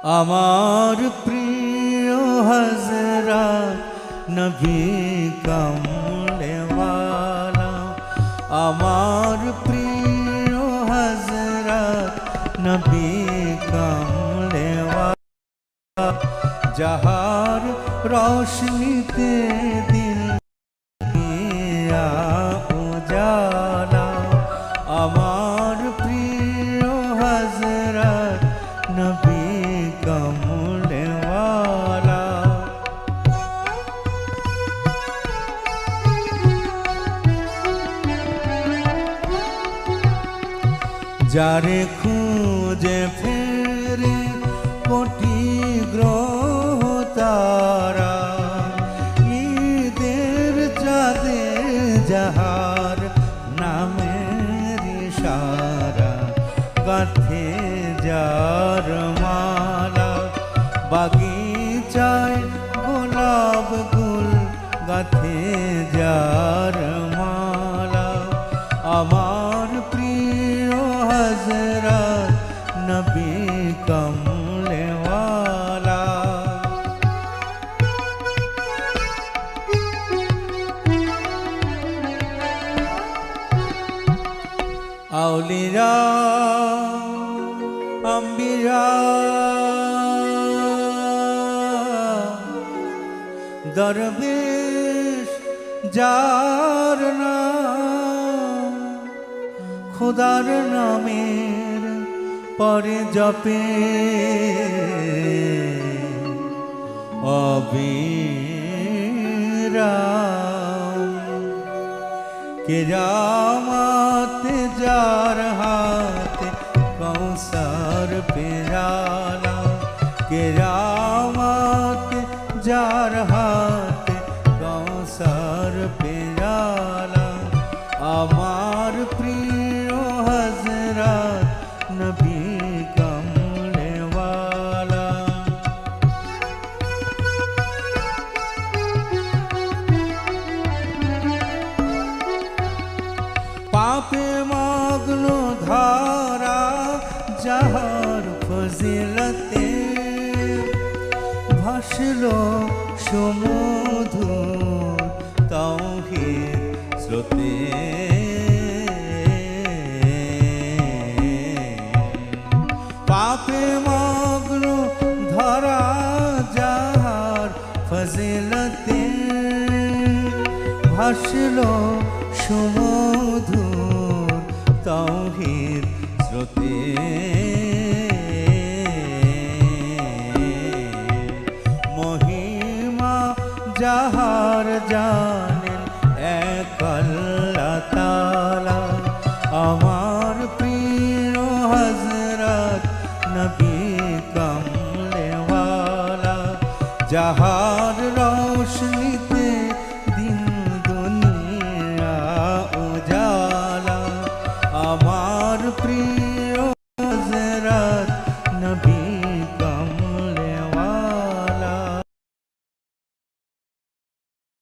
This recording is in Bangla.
আমার প্রিয় হজরত নবী কমলেওয়ালা আমার প্রিয় হজরত নবী কমলেওয়ালা যাহার রোশনীতে দিল দিয়া যারে খুঁজে ফেরে কোটি গ্রহ তারা, ঈদের চাঁদে যাহার নামের সারা কাঠে যার মালা, বাগিচায় গোলাপ গুল গাথে যার আউলিরা আম্বিরা দরবেশ যার নাম খোদার নামের পরে জপে। অবিরাম কেরামত যার হাতে কৌসর পেরালা কেরামত যার হাতে কৌসর পেরালা আমার প্রিয় হজরত নবী কমলেওয়ালা যাহার ফজিলতে ভাসল সমধু তৌহিদ স্রোতে। পাপে মগ্ন ধরা যাহার ফজিলতে ভাসল সুমধুর তৌহিদ যাহার জানেন এক তালা আমার প্রিয় হজরত নবী কমলেওয়ালা যাহা